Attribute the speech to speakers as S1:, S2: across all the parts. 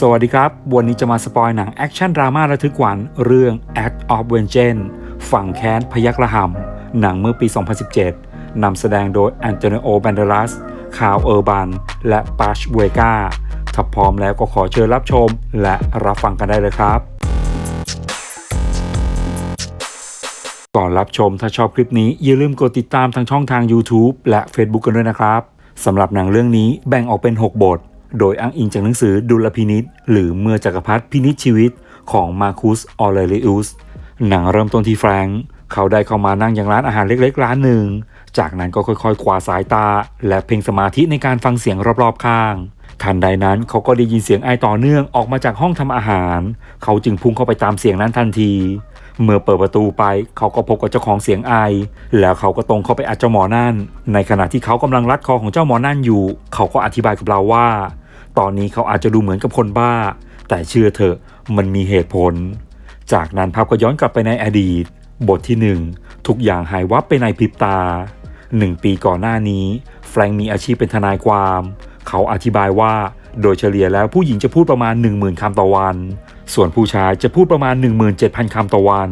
S1: สวัสดีครับ วันนี้จะมาสปอยหนังแอคชั่นดราม่าระทึกขวัญเรื่อง Act of Vengeance ฝั่งแค้นพยักระหำหนังเมื่อปี 2017 นำแสดงโดยแอนโตนิโอแบนเดรัสคาวเออร์บัน และปาชเวกาถ้าพร้อมแล้วก็ขอเชิญรับชม และรับฟังกันได้เลยครับ ก่อนรับชมถ้าชอบคลิปนี้ อย่าลืมกดติดตามทางช่องทาง YouTube และ Facebook กันด้วยนะครับสำหรับหนังเรื่องนี้แบ่งออกเป็น 6 บท โดยอ้างอิงจากหนังสือดุลพินิษหรือเมื่อจักรพรรดิพินิจชีวิตของมาคุสออเรลิอุสหนังเริ่มต้นที่แฟรงค์เขาได้เข้ามานั่งยังร้านอาหารเล็กๆ ร้านหนึ่ง จากนั้นก็ค่อยๆกวาสายตา และเพ่งสมาธิในการฟังเสียงรอบๆข้าง ทันใดนั้นเขาก็ได้ยินเสียงไอต่อเนื่องออกมาจากห้องทำอาหาร เขาจึงพุ่งเข้าไปตามเสียงนั้นทันที เมื่อเปิดประตูไปเขาก็พบกับเจ้าของเสียงไอ แล้วเขาก็ตรงเข้าไปอัดเจ้าหมอนั่น ในขณะที่เขากำลังรัดคอของเจ้าหมอนั่นอยู่ เขาก็อธิบายกับเราว่า ตอนนี้เขาอาจจะดูเหมือนกับคนบ้า แต่เชื่อเถอะมันมีเหตุผล จากนั้นภาพก็ย้อนกลับไปในอดีต บทที่หนึ่งทุกอย่างหายวับไปในพริบตาหนึ่งปีก่อนหน้านี้ แฟรงค์มีอาชีพเป็นทนายความ เขาอธิบายว่าโดยเฉลี่ยแล้วผู้หญิงจะพูดประมาณ 10,000คำต่อวัน ส่วนผู้ชายจะพูดประมาณ 17,000คำต่อวัน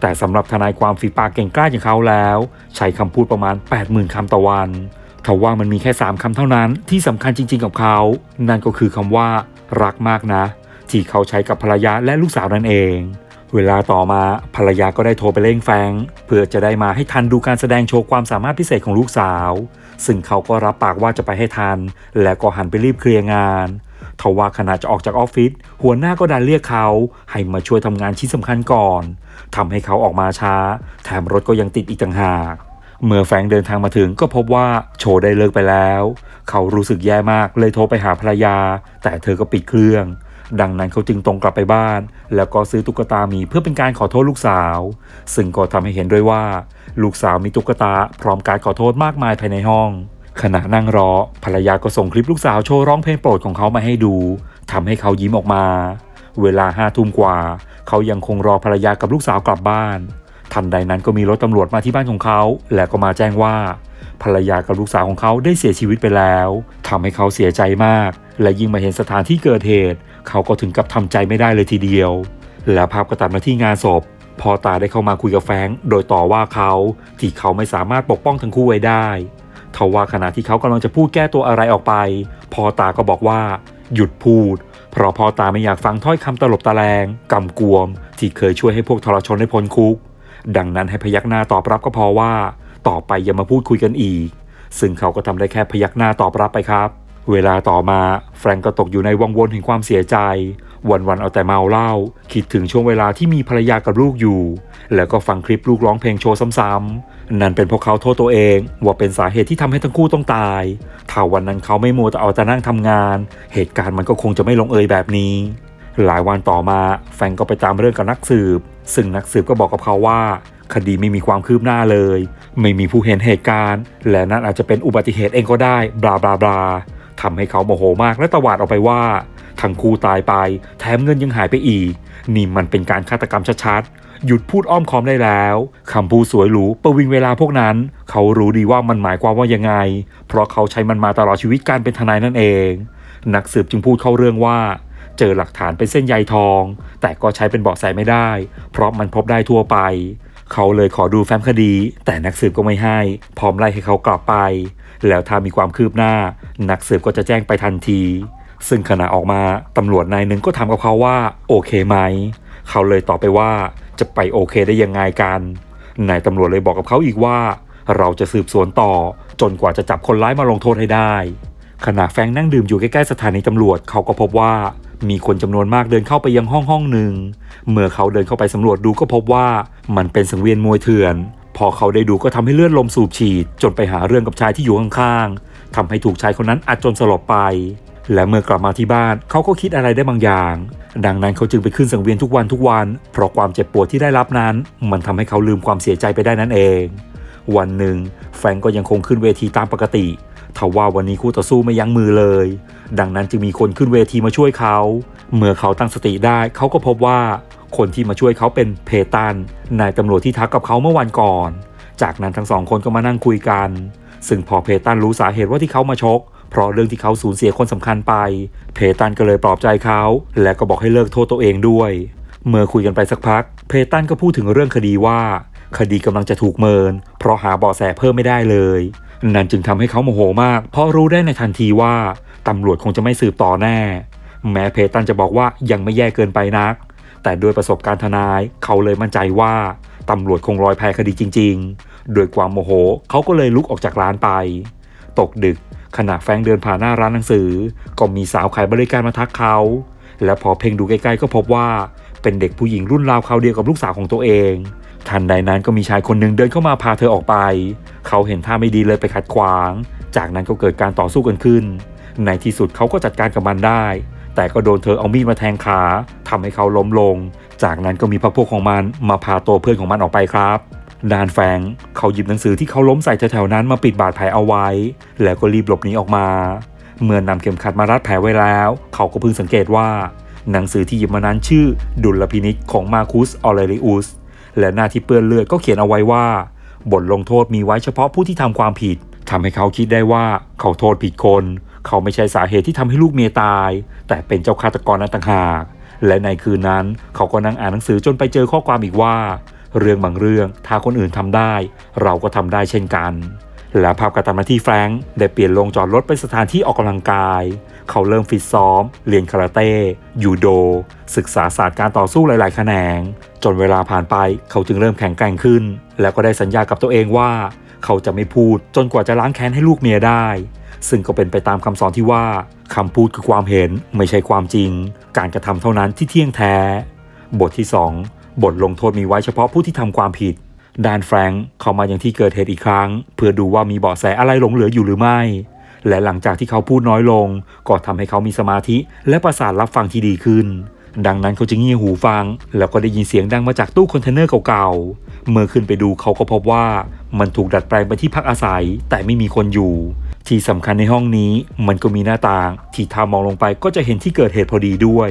S1: แต่สำหรับทนายความฝีปากเก่งกล้าอย่างเขาแล้ว ใช้คำพูดประมาณ 80,000คำต่อวัน ทว่ามันมีแค่ 3คำเท่านั้นที่สำคัญจริง ๆ กับเขา นั่นก็คือคำว่า รักมากนะ ที่เขาใช้กับภรรยาและลูกสาวนั่นเอง เวลาต่อมาภรรยาก็ได้โทรไปเร่งแฟง เพื่อจะได้มาให้ทันดูการแสดงโชว์ความสามารถพิเศษของลูกสาว ซึ่งเขาก็รับปากว่าจะไปให้ทัน และก็หันไปรีบเคลียร์งานทว่าขณะจะออกจากออฟฟิศหัวหน้าก็ดันเรียกเขา ให้มาช่วยทำงานชิ้นสำคัญก่อนทำให้เขาออกมาช้า แถมรถก็ยังติดอีกต่างหาก เมื่อแฟงเดินทางมาถึงก็พบว่าโชได้เลิกไปแล้ว เขารู้สึกแย่มากเลยโทรไปหาภรรยา แต่เธอก็ปิดเครื่อง ดังนั้นเขาจึงตรงกลับไปบ้าน แล้วก็ซื้อตุ๊กตาหมีเพื่อเป็นการขอโทษลูกสาว ซึ่งก็ทำให้เห็นด้วยว่า ลูกสาวมีตุ๊กตาพร้อมการขอโทษมากมายภายในห้อง ขณะนั่งรอ ภรรยาก็ส่งคลิปลูกสาวโชว์ร้องเพลงโปรดของเขามาให้ดูทำให้เขายิ้มออกมา เวลาห้าทุ่มกว่า เขายังคงรอภรรยากับลูกสาวกลับบ้าน ทันใดนั้นก็มีรถตำรวจมาที่บ้านของเขา และก็มาแจ้งว่าภรรยากับลูกสาวของเขาได้เสียชีวิตไปแล้วทำให้เขาเสียใจมาก และยิ่งมาเห็นสถานที่เกิดเหตุ เขาก็ถึงกับทำใจไม่ได้เลยทีเดียว และภาพก็ตัดมาที่งานศพพ่อตาได้เข้ามาคุยกับแฟงโดยต่อว่าเขาที่เขาไม่สามารถปกป้องทั้งคู่ไว้ได้ทว่าขณะที่เขากำลังจะพูดแก้ตัวอะไรออกไปพ่อตาก็บอกว่า หยุดพูด เพราะพ่อตาไม่อยากฟังถ้อยคำตลบตะแลงกำกวม ที่เคยช่วยให้พวกทรชนได้พ้นคุก ดังนั้นให้พยักหน้าตอบรับก็พอว่า ต่อไปอย่ามาพูดคุยกันอีก ซึ่งเขาก็ทำได้แค่พยักหน้าตอบรับไปครับ เวลาต่อมาแฟรงก์ก็ตกอยู่ในวังวนแห่งความเสียใจ วันๆเอาแต่เมาเหล้าคิดถึงช่วงเวลาที่มีภรรยากับลูกอยู่ แล้วก็ฟังคลิปลูกร้องเพลงโชว์ซ้ำๆนั่นเป็นเพราะเขาโทษตัวเองว่าเป็นสาเหตุที่ทำให้ทั้งคู่ต้องตาย ถ้าวันนั้นเขาไม่มัวแต่เอาแต่นั่งทำงาน เหตุการณ์มันก็คงจะไม่ลงเอยแบบนี้หลายวันต่อมาแฟรงก์ก็ไปตามเรื่องกับนักสืบ ซึ่งนักสืบก็บอกกับเขาว่า คดีไม่มีความคืบหน้าเลย ไม่มีผู้เห็นเหตุการณ์ และนั่นอาจจะเป็นอุบัติเหตุเองก็ได้บลาบลาบลาทำให้เขาโมโหมากและตวาดออกไปว่าทั้งคู่ตายไป แถมเงินยังหายไปอีก นี่มันเป็นการฆาตกรรมชัดๆ หยุดพูดอ้อมค้อมได้แล้วคำพูดสวยหรูประวิงเวลาพวกนั้น เขารู้ดีว่ามันหมายความว่ายังไง เพราะเขาใช้มันมาตลอดชีวิตการเป็นทนายนั่นเอง นักสืบจึงพูดเข้าเรื่องว่า เจอหลักฐานเป็นเส้นใยทอง แต่ก็ใช้เป็นเบาะแสไม่ได้ เพราะมันพบได้ทั่วไป เขาเลยขอดูแฟ้มคดี แต่นักสืบก็ไม่ให้ พร้อมไล่ให้เขากลับไป แล้วถ้ามีความคืบหน้า นักสืบก็จะแจ้งไปทันที ซึ่งขณะออกมาตำรวจนายหนึ่งก็ถามกับเขาว่า โอเคไหม เขาเลยตอบไปว่าจะไปโอเคได้ยังไงกันนายตำรวจเลยบอกกับเขาอีกว่า เราจะสืบสวนต่อ จนกว่าจะจับคนร้ายมาลงโทษให้ได้ขณะแฟงนั่งดื่มอยู่ใกล้ๆสถานีตำรวจเขาก็พบว่ามีคนจำนวนมากเดินเข้าไปยังห้องห้องหนึ่ง เมื่อเขาเดินเข้าไปสำรวจดูก็พบว่ามันเป็นสังเวียนมวยเถื่อน พอเขาได้ดูก็ทำให้เลือดลมสูบฉีด จนไปหาเรื่องกับชายที่อยู่ข้างๆทำให้ถูกชายคนนั้นอัดจนสลบไป และเมื่อกลับมาที่บ้านเขาก็คิดอะไรได้บางอย่าง ดังนั้นเขาจึงไปขึ้นสังเวียนทุกวันทุกวัน เพราะความเจ็บปวดที่ได้รับนั้น มันทำให้เขาลืมความเสียใจไปได้นั่นเอง วันหนึ่งแฟงก็ยังคงขึ้นเวทีตามปกติ ทว่าวันนี้คู่ต่อสู้ไม่ยั้งมือเลย ดังนั้นจึงมีคนขึ้นเวทีมาช่วยเขา เมื่อเขาตั้งสติได้เขาก็พบว่า คนที่มาช่วยเขาเป็นเพตันนายตำรวจที่ทักกับเขาเมื่อวันก่อน จากนั้นทั้งสองคนก็มานั่งคุยกัน ซึ่งพอเพตันรู้สาเหตุว่าที่เขามาชก เพราะเรื่องที่เขาสูญเสียคนสำคัญไป เพตันก็เลยปลอบใจเขา และก็บอกให้เลิกโทษตัวเองด้วย เมื่อคุยกันไปสักพัก เพตันก็พูดถึงเรื่องคดีว่า คดีกำลังจะถูกเมิน เพราะหาเบาะแสเพิ่มไม่ได้เลย นั่นจึงทำให้เขาโมโหมาก เพราะรู้ได้ในทันทีว่าตำรวจคงจะไม่สืบต่อแน่ แม้เพตันจะบอกว่ายังไม่แย่เกินไปนัก แต่ด้วยประสบการณ์ทนายเขาเลยมั่นใจว่าตำรวจคงรอยแพคดีจริง ๆ โดยความโมโหเขาก็เลยลุกออกจากร้านไป ตกดึกขณะแฟงเดินผ่านหน้าร้านหนังสือ ก็มีสาวขายบริการมาทักเขา และพอเพ่งดูใกล้ๆก็พบว่าเป็นเด็กผู้หญิงรุ่นราวคราวเดียวกับลูกสาวของตัวเอง ทันใดนั้นก็มีชายคนหนึ่งเดินเข้ามาพาเธอออกไป เขาเห็นท่าไม่ดีเลยไปขัดขวาง จากนั้นก็เกิดการต่อสู้กันขึ้น ในที่สุดเขาก็จัดการกับมันได้ แต่ก็โดนเธอเอามีดมาแทงขาทำให้เขาล้มลง จากนั้นก็มีพรรคพวกของมันมาพาตัวเพื่อนของมันออกไปครับดานแฟงเขาหยิบหนังสือที่เขาล้มใส่แถวๆนั้นมาปิดบาดแผลเอาไว้ แล้วก็รีบหลบหนีออกมา เมื่อนำเข็มขัดมารัดแผลไว้แล้ว เขาก็เพิ่งสังเกตว่า หนังสือที่หยิบมานั้นชื่อดุลพินิจของมาคุสออเรลิอุส และหน้าที่เปื้อนเลือดก็เขียนเอาไว้ว่า บทลงโทษมีไว้เฉพาะผู้ที่ทำความผิดทำให้เขาคิดได้ว่าเขาโทษผิดคน เขาไม่ใช่สาเหตุที่ทำให้ลูกเมียตาย แต่เป็นเจ้าฆาตกรนั้นต่างหาก และในคืนนั้นเขาก็นั่งอ่านหนังสือจนไปเจอข้อความอีกว่า เรื่องบางเรื่องถ้าคนอื่นทำได้ เราก็ทำได้เช่นกัน และภาพการะตันมาที่แฟรงค์ได้เปลี่ยนโรงจอดรถเป็นสถานที่ออกกำลังกาย เขาเริ่มฟิตซ้อม เรียนคาราเต้ยูโด ศึกษาศาสตร์การต่อสู้หลาย ๆ แขนง จนเวลาผ่านไปเขาจึงเริ่มแข็งแกร่งขึ้น แล้วก็ได้สัญญากับตัวเองว่า เขาจะไม่พูดจนกว่าจะล้างแค้นให้ลูกเมียได้ ซึ่งก็เป็นไปตามคำสอนที่ว่าคำพูดคือความเห็นไม่ใช่ความจริง การกระทำเท่านั้นที่เที่ยงแท้ บทที่ 2 บทลงโทษมีไว้เฉพาะผู้ที่ทำความผิด ดานแฟรงค์เข้ามายังที่เกิดเหตุอีกครั้ง เพื่อดูว่ามีเบาะแสอะไรหลงเหลืออยู่หรือไม่ และหลังจากที่เขาพูดน้อยลง ก็ทำให้เขามีสมาธิ และประสาทรับฟังที่ดีขึ้น ดังนั้นเขาจึงเงี่ยหูฟัง แล้วก็ได้ยินเสียงดังมาจากตู้คอนเทนเนอร์เก่าๆ เมื่อขึ้นไปดูเขาก็พบว่ามันถูกดัดแปลงไปนที่พักอาศัย แต่ไม่มีคนอยู่ ที่สำคัญในห้องนี้ มันก็มีหน้าต่าง ที่ถ้ามองลงไปก็จะเห็นที่เกิดเหตุพอดีด้วย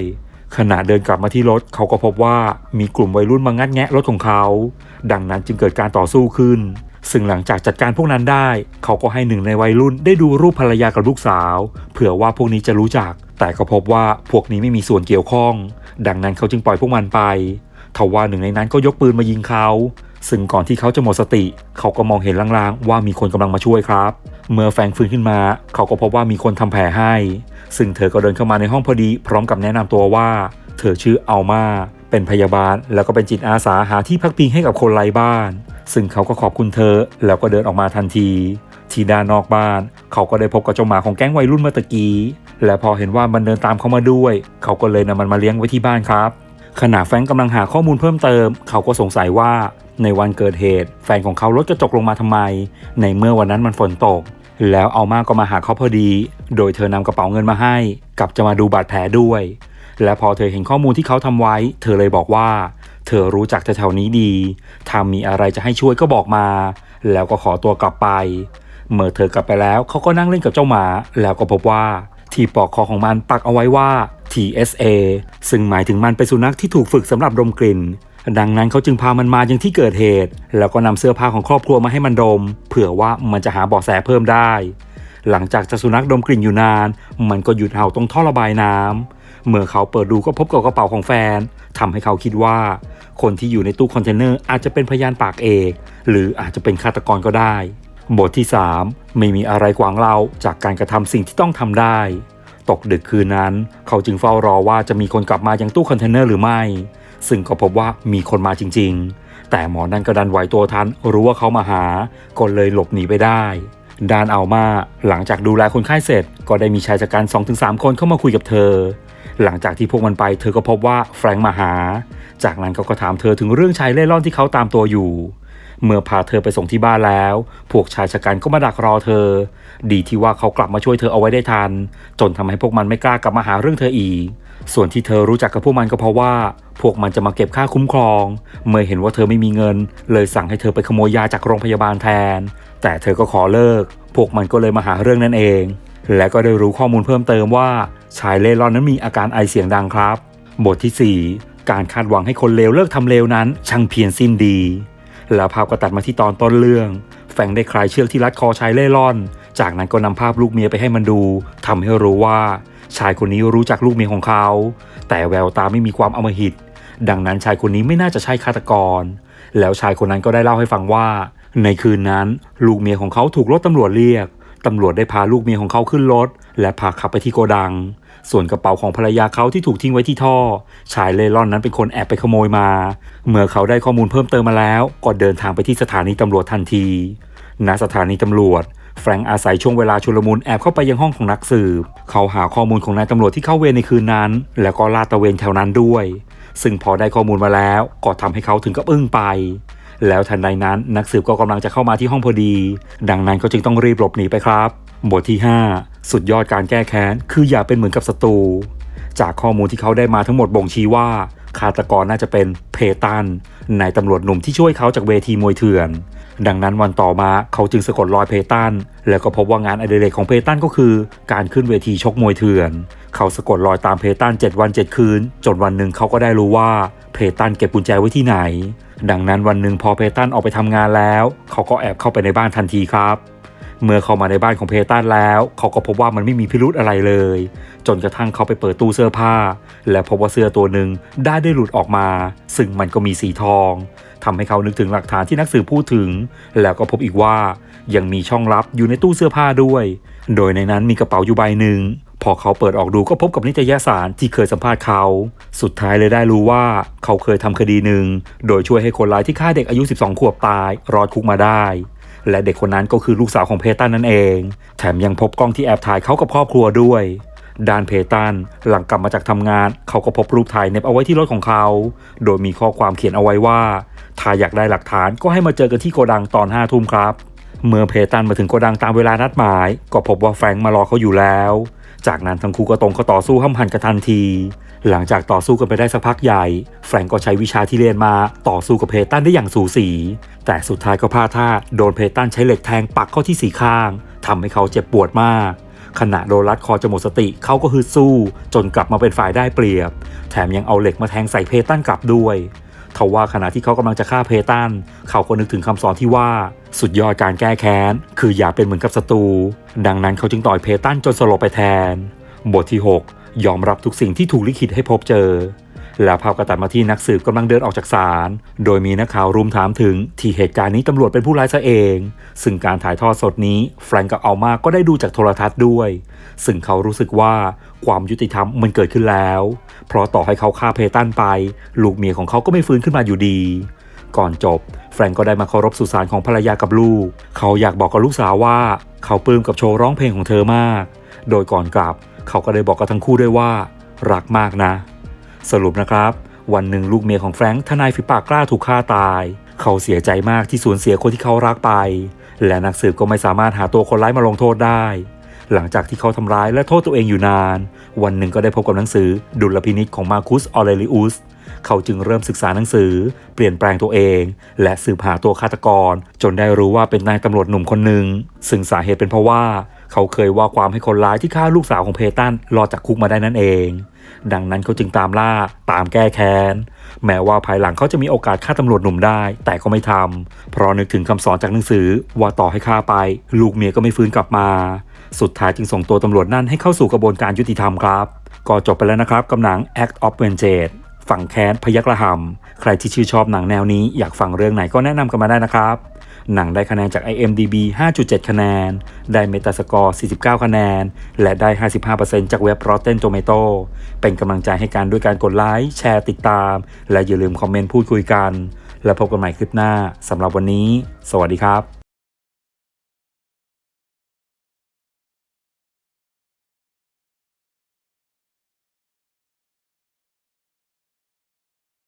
S1: ขณะเดินกลับมาที่รถเขาก็พบว่ามีกลุ่มวัยรุ่นมางัดแงะรถของเขา ดังนั้นจึงเกิดการต่อสู้ขึ้น ซึ่งหลังจากจัดการพวกนั้นได้ เขาก็ให้หนึ่งในวัยรุ่นได้ดูรูปภรรยากับลูกสาว เผื่อว่าพวกนี้จะรู้จัก แต่ก็พบว่าพวกนี้ไม่มีส่วนเกี่ยวข้อง ดังนั้นเขาจึงปล่อยพวกมันไปทว่าหนึ่งในนั้นก็ยกปืนมายิงเขา ซึ่งก่อนที่เขาจะหมดสติ เขาก็มองเห็นลางๆ ว่ามีคนกำลังมาช่วยครับ เมื่อแฟงฟื้นขึ้นมา เขาก็พบว่ามีคนทำแผลให้ ซึ่งเธอก็เดินเข้ามาในห้องพอดี พร้อมกับแนะนำตัวว่า เธอชื่ออัลมาเป็นพยาบาลแล้วก็เป็นจิตอาสาหาที่พักพิงให้กับคนไร้บ้าน ซึ่งเขาก็ขอบคุณเธอ แล้วก็เดินออกมาทันที ที่ด้านนอกบ้าน เขาก็ได้พบกับเจ้าหมาของแก๊งวัยรุ่นเมื่อตะกี้ และพอเห็นว่ามันเดินตามเขามาด้วย เขาก็เลยนำมันมาเลี้ยงไว้ที่บ้านครับขณะแฟงก์กำลังหาข้อมูลเพิ่มเติม เขาก็สงสัยว่า ในวันเกิดเหตุ แฟนของเขาลดกระจกลงมาทำไม ในเมื่อวันนั้นมันฝนตก แล้วเอามาก็มาหาเขาพอดี โดยเธอนำกระเป๋าเงินมาให้ กับจะมาดูบาดแผลด้วย และพอเธอเห็นข้อมูลที่เขาทำไว้ เธอเลยบอกว่า เธอรู้จักแถวนี้ดีถ้ามีอะไรจะให้ช่วยก็บอกมา แล้วก็ขอตัวกลับไป เมื่อเธอกลับไปแล้วเขาก็นั่งเล่นกับเจ้าหมา แล้วก็พบว่าที่ปลอกคอของมันปักเอาไว้ว่า TSA ซึ่งหมายถึงมันเป็นสุนัขที่ถูกฝึกสำหรับดมกลิ่น ดังนั้นเขาจึงพามันมายังที่เกิดเหตุ แล้วก็นำเสื้อผ้าของครอบครัวมาให้มันดม เผื่อว่ามันจะหาเบาะแสเพิ่มได้ หลังจากจะสุนัขดมกลิ่นอยู่นาน มันก็หยุดเห่าตรงท่อระบายน้ำเมื่อเขาเปิดดูก็พบกับกระเป๋าของแฟนทำให้เขาคิดว่า คนที่อยู่ในตู้คอนเทนเนอร์อาจจะเป็นพยานปากเอก หรืออาจจะเป็นฆาตกรก็ได้ บทที่ 3 ไม่มีอะไรขวางเราจากการกระทำสิ่งที่ต้องทำได้ ตกดึกคืนนั้น เขาจึงเฝ้ารอว่าจะมีคนกลับมายังตู้คอนเทนเนอร์หรือไม่ ซึ่งก็พบว่ามีคนมาจริง ๆ แต่หมอนั่นก็ดันไหวตัวทันรู้ว่าเขามาหา ก็เลยหลบหนีไปได้ดานเอามาหลังจากดูแลคนไข้เสร็จ ก็ได้มีชายจัดการ2-3 คนเข้ามาคุยกับเธอ หลังจากที่พวกมันไปเธอก็พบว่าแฟรงค์มาหา จากนั้นเขาก็ถามเธอถึงเรื่องชายเล่ร่อนที่เขาตามตัวอยู่ เมื่อพาเธอไปส่งที่บ้านแล้ว พวกชายชะกันก็มาดักรอเธอ ดีที่ว่าเขากลับมาช่วยเธอเอาไว้ได้ทัน จนทำให้พวกมันไม่กล้ากลับมาหาเรื่องเธออีก ส่วนที่เธอรู้จักกับพวกมันก็เพราะว่า พวกมันจะมาเก็บค่าคุ้มครอง เมื่อเห็นว่าเธอไม่มีเงิน เลยสั่งให้เธอไปขโมยยาจากโรงพยาบาลแทน แต่เธอก็ขอเลิก พวกมันก็เลยมาหาเรื่องนั่นเอง และก็ได้รู้ข้อมูลเพิ่มเติมว่าชายเล่ร่อนนั้นมีอาการไอเสียงดังครับ บทที่ 4 การคาดหวังให้คนเลวเลิกทำเลวนั้น ช่างเพียรสิ้นดี แล้วภาพก็ตัดมาที่ตอนต้นเรื่องแฟงได้คลายเชือกที่รัดคอชายเล่ร่อน จากนั้นก็นำภาพลูกเมียไปให้มันดูทำให้รู้ว่า ชายคนนี้รู้จักลูกเมียของเขา แต่แววตาไม่มีความอมหิต ดังนั้นชายคนนี้ไม่น่าจะใช่ฆาตกร แล้วชายคนนั้นก็ได้เล่าให้ฟังว่า ในคืนนั้น ลูกเมียของเขาถูกรถตำรวจเรียกตำรวจได้พาลูกเมียของเขาขึ้นรถ และพาขับไปที่โกดัง ส่วนกระเป๋าของภรรยาเขาที่ถูกทิ้งไว้ที่ท่อ ชายเล่ร่อนนั้นเป็นคนแอบไปขโมยมา เมื่อเขาได้ข้อมูลเพิ่มเติมมาแล้ว ก็เดินทางไปที่สถานีตำรวจทันที ณ สถานีตำรวจ แฟรงค์อาศัยช่วงเวลาชุลมุนแอบเข้าไปยังห้องของนักสืบ เขาหาข้อมูลของนายตำรวจที่เข้าเวรในคืนนั้น แล้วก็ลาดตระเวนแถวนั้นด้วย ซึ่งพอได้ข้อมูลมาแล้วก็ทำให้เขาถึงกับอึ้งไป แล้วทันใดนั้นนักสืบก็กำลังจะเข้ามาที่ห้องพอดี ดังนั้นก็จึงต้องรีบหลบหนีไปครับ บทที่ 5 สุดยอดการแก้แค้นคืออย่าเป็นเหมือนกับศัตรูจากข้อมูลที่เขาได้มาทั้งหมดบ่งชี้ว่าฆาตกรน่าจะเป็นเพตันนายตำรวจหนุ่มที่ช่วยเขาจากเวทีมวยเถื่อน ดังนั้นวันต่อมาเขาจึงสะกดรอยเพตันแล้วก็พบว่างานอดิเรกของเพตันก็คือ การขึ้นเวทีชกมวยเถื่อน เขาสะกดรอยตามเพตัน7วัน 7 คืน จนวันหนึ่งเขาก็ได้รู้ว่าเพตันเก็บกุญแจไว้ที่ไหน ดังนั้นวันหนึ่งพอเพตันออกไปทำงานแล้ว เขาก็แอบเข้าไปในบ้านทันทีครับเมื่อเข้ามาในบ้านของเพตันแล้ว เขาก็พบว่ามันไม่มีพิรุธอะไรเลย จนกระทั่งเขาไปเปิดตู้เสื้อผ้า และพบว่าเสื้อตัวหนึ่งได้ได้หลุดออกมา ซึ่งมันก็มีสีทอง ทำให้เขานึกถึงหลักฐานที่นักสืบพูดถึง แล้วก็พบอีกว่ายังมีช่องลับอยู่ในตู้เสื้อผ้าด้วย โดยในนั้นมีกระเป๋าอยู่ใบหนึ่ง พอเขาเปิดออกดูก็พบกับนิตยสารที่เคยสัมภาษณ์เขา สุดท้ายเลยได้รู้ว่าเขาเคยทำคดีหนึ่ง โดยช่วยให้คนร้ายที่ฆ่าเด็กอายุ 12 ขวบตาย รอดคุกมาได้ และเด็กคนนั้นก็คือลูกสาวของเพตันนั่นเอง แถมยังพบกล้องที่แอบถ่ายเขากับครอบครัวด้วยด้านเพตันหลังกลับมาจากทำงาน เขาก็พบรูปถ่ายเน็บเอาไว้ที่รถของเขา โดยมีข้อความเขียนเอาไว้ว่า ถ้าอยากได้หลักฐานก็ให้มาเจอกันที่โกดังตอนห้าทุ่มครับ เมื่อเพตันมาถึงโกดังตามเวลานัดหมาย ก็พบว่าแฟรงค์มารอเขาอยู่แล้ว จากนั้นทั้งคู่ก็ตรงเข้าต่อสู้ห้ำหันกันทันที หลังจากต่อสู้กันไปได้สักพักใหญ่ แฟรงก์ก็ใช้วิชาที่เรียนมาต่อสู้กับเพตันได้อย่างสูสี แต่สุดท้ายก็พลาดท่าโดนเพตันใช้เหล็กแทงปักเข้าที่สีข้างทำให้เขาเจ็บปวดมากขณะโดนรัดคอจะหมดสติเขาก็ฮึดสู้ จนกลับมาเป็นฝ่ายได้เปรียบ แถมยังเอาเหล็กมาแทงใส่เพตันกลับด้วย ทว่าขณะที่เขากำลังจะฆ่าเพตันเขาก็นึกถึงคำสอนที่ว่าสุดยอดการแก้แค้น คืออย่าเป็นเหมือนกับศัตรูดังนั้นเขาจึงต่อยเพตันจนสลบไปแทน บทที่ 6 ยอมรับทุกสิ่งที่ถูกลิขิตให้พบเจอ แล้วภาพกระตัดมาที่นักสืบกำลังเดินออกจากศาลโดยมีนักข่าวรุมถามถึงที่เหตุการณ์นี้ตำรวจเป็นผู้ร้ายซะเอง ซึ่งการถ่ายทอดสดนี้แฟรงก์กับอัลมาก็ได้ดูจากโทรทัศน์ด้วย ซึ่งเขารู้สึกว่า ความยุติธรรมมันเกิดขึ้นแล้ว เพราะต่อให้เขาฆ่าเพตันไป ลูกเมียของเขาก็ไม่ฟื้นขึ้นมาอยู่ดี ก่อนจบ แฟรงก์ก็ได้มาเคารพสุสานของภรรยากับลูก เขาอยากบอกกับลูกสาวว่า เขาปลื้มกับโชว์ร้องเพลงของเธอมาก โดยก่อนกลับ เขาก็ได้บอกกับทั้งคู่ด้วยว่า รักมากนะ สรุปนะครับ วันหนึ่งลูกเมียของแฟรงค์ทนายฝีปากกล้าถูกฆ่าตาย เขาเสียใจมากที่สูญเสียคนที่เขารักไป และนักสืบก็ไม่สามารถหาตัวคนร้ายมาลงโทษได้ หลังจากที่เขาทำร้ายและโทษตัวเองอยู่นาน วันหนึ่งก็ได้พบกับหนังสือดุลพินิจของมาคุสออเรลิอุสเขาจึงเริ่มศึกษาหนังสือ เปลี่ยนแปลงตัวเอง และสืบหาตัวฆาตกร จนได้รู้ว่าเป็นนายตำรวจหนุ่มคนหนึ่งซึ่งสาเหตุเป็นเพราะว่า เขาเคยว่าความให้คนร้ายที่ฆ่าลูกสาวของเพตันรอดจากคุกมาได้นั่นเอง ดังนั้นเขาจึงตามล่าตามแก้แค้น แม้ว่าภายหลังเขาจะมีโอกาสฆ่าตำรวจหนุ่มได้ แต่ก็ไม่ทำเพราะนึกถึงคำสอนจากหนังสือว่าต่อให้ฆ่าไป ลูกเมียก็ไม่ฟื้นกลับมา สุดท้ายจึงส่งตัวตำรวจนั่นให้เข้าสู่กระบวนการยุติธรรมครับ ก็จบไปแล้วนะครับกับหนัง Act of Vengeance ฝั่งแค้นพยักระหำใครที่ชื่นชอบหนังแนวนี้อยากฟังเรื่องไหนก็แนะนำกันมาได้นะครับ หนังได้คะแนนจาก IMDB 5.7 คะแนน ได้ Metascore 49 คะแนน และได้ 55%จากเว็บ Rotten Tomato เป็นกำลังใจให้กันด้วยการกดไลค์แชร์ติดตาม และอย่าลืมคอมเมนต์พูดคุยกัน แล้วพบกันใหม่คลิปหน้าสำหรับวันนี้ สวัสดีครับ